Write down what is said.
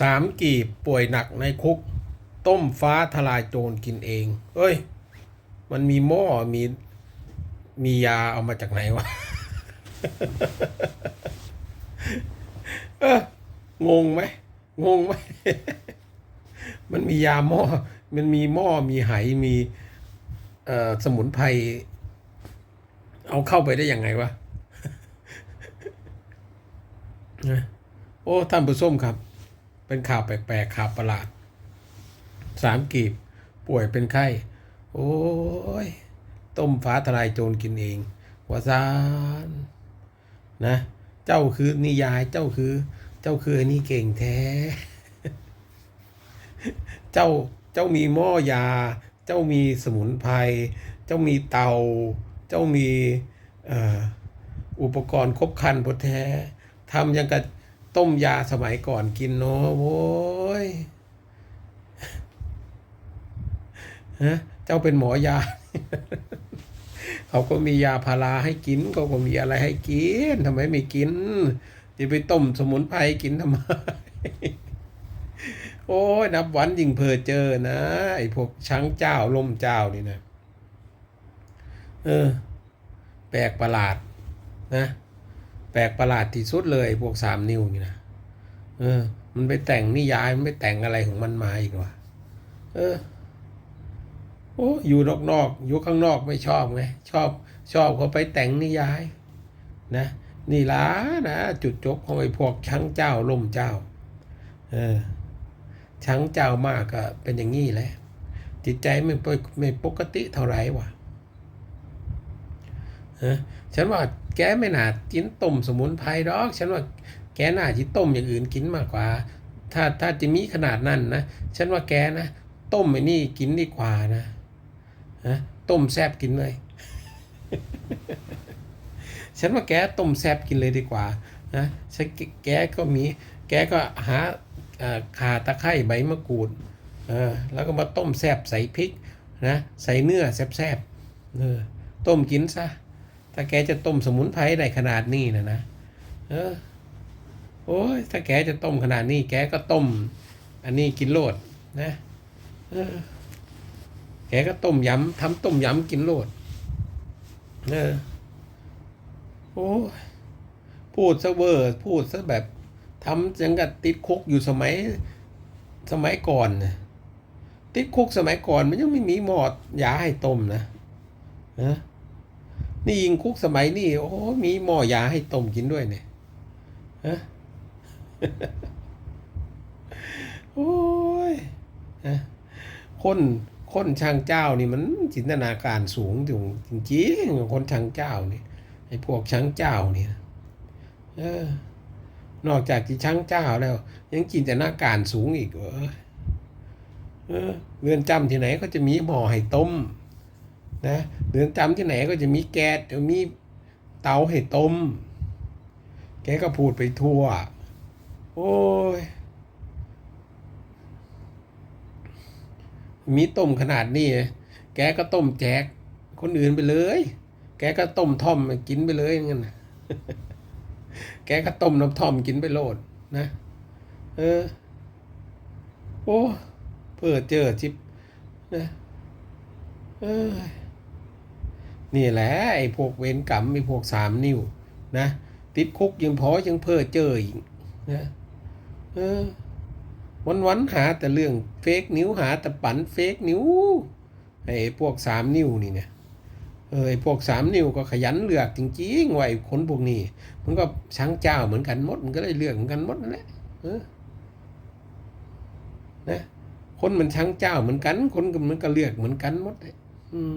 สามกีบป่วยหนักในคุก ต้มฟ้าทลายโจรกินเอง เอ้ย มันมีหม้อมีมียาเอามาจากไหนวะเอองงไหมงงไหมมันมียาหม้อ มันมีหม้อมีไหมีเอ่อสมุนไพรเอาเข้าไปได้ยังไงวะนะโอ้ท่านผู้ส้มครับ เป็นข่าวแปลกๆข่าวประหลาดสามกีบ ป่วยเป็นไข้ โอ้ย ต้มฟ้าทลายโจรกินเองวาซานนะ เจ้าคือนิยายเจ้าคือ เจ้าคือไอ้นี่เก่งแท้ เจ้าเจ้ามีหม้อยา เจ้ามีสมุนไพรเจ้ามีเตา เจ้ามีอ,อุปกรณ์ครบครันพอแท้ทำยังกับ ต้มยาสมัยก่อนกินเนาะโว้ยฮะเจ้าเป็นหมอยา เขาก็มียาพาราให้กินเขาก็มีอะไรให้กินทำไมไม่กินจะไปต้มสมุนไพรกินทำไม โอ้ยนับวันยิ่งเพอเจอนะไอ้พวกช้างเจ้าล่มเจ้านี่นะ เออ แปลกประหลาดนะ ลกประหลาดที่สุดเลยพวกสามนิ้วนี่นะเออ มันไปแต่งนิยาย มันไปแต่งอะไรของมันมาอีกวะเออโอ้อยู่นอกนอกอยู่ข้างนอกไม่ชอบไงชอบชอบเขาไปแต่งนิยาย นะ นี่ล่ะนะ จุดจบของไอ้พวกช้างเจ้าล่มเจ้า เออช้างเจ้ามากก็เป็นอย่างนี้แหละจิตใจไม่ไม่ปกติเท่าไหร่วะฮะ ฉันว่าแกไม่น่ากินต้มสมุนไพรดอก ฉันว่าแกน่าจะต้มอย่างอื่นกินมากกว่า ถ้าถ้าจะมีขนาดนั้นนะ ฉันว่าแกนะ ต้มไอ้นี่กินดีกว่านะฮะต้มแซบกินเลย ฉันว่าแกต้มแซบกินเลยดีกว่านะฉันแกก็มี แกก็หาข่าตะไคร้ใบมะกรูดเออแล้วก็มาต้มแซบใส่พริกนะ ใส่เนื้อแซบๆเออต้มกินซะ ถ้าแกจะต้มสมุนไพรได้ขนาดนี้นะนะ เออ โอ้ยถ้าแกจะต้มขนาดนี้ แกก็ต้ม อันนี้กินโลดนะเออแกก็ต้มยำทำต้มยำกินโลดเออโอ้พูดซะเวอร์ พูดซะแบบทำยังกับติดคุกอยู่สมัยสมัยก่อนนะติดคุกสมัยก่อนมันยังไม่มีหมอดยาให้ต้มนะนะ นี่ยิงคุกสมัยนี่โอ้มีหม้อยาให้ต้มกินด้วยเนี่ยฮะโอ้ยฮะคนคนช่างเจ้านี่มันจินตนาการสูงถึงจริงๆคนช่างเจ้านี่ไอ้พวกช่างเจ้าเนี่ยเออนอกจากที่ช่างเจ้าแล้ว ยังจินตนาการสูงอีกเหรอเออเรือนจำที่ไหนก็จะมีหม้อให้ต้ม นะเรือนจำที่ไหนก็จะมีแก๊สจะมีเตาให้ต้ม แกก็พูดไปทั่ว โอ้ย มีต้มขนาดนี้ แกก็ต้มแจก คนอื่นไปเลย แกก็ต้มท่อมกินไปเลยงั้นแกก็ต้มน้ำท่อมกินไปโลดนะ เออ โอ้ เพื่อเจอจิบนะ เออ นี่แหละไอ้พวกเวรกรรมไอ้พวกสามนิ้วนะติดคุกยังพอยังเพ้อเจออีกนะเออวันวันหาแต่เรื่องเฟกนิ้วหาแต่ปั่นเฟกนิ้วไอ้พวกสามนิ้วนี่เนี่ยเออไอ้พวกสามนิ้วก็ขยันเลือกจริงๆว่าไอ้คนพวกนี้ มันก็ช้างเจ้าเหมือนกันหมดมันก็เลยเลือกเหมือนกันหมดนั่นแหละเออนะคนมันช้างเจ้าเหมือนกัน คนก็มันก็เลือกเหมือนกันหมดเลยอืม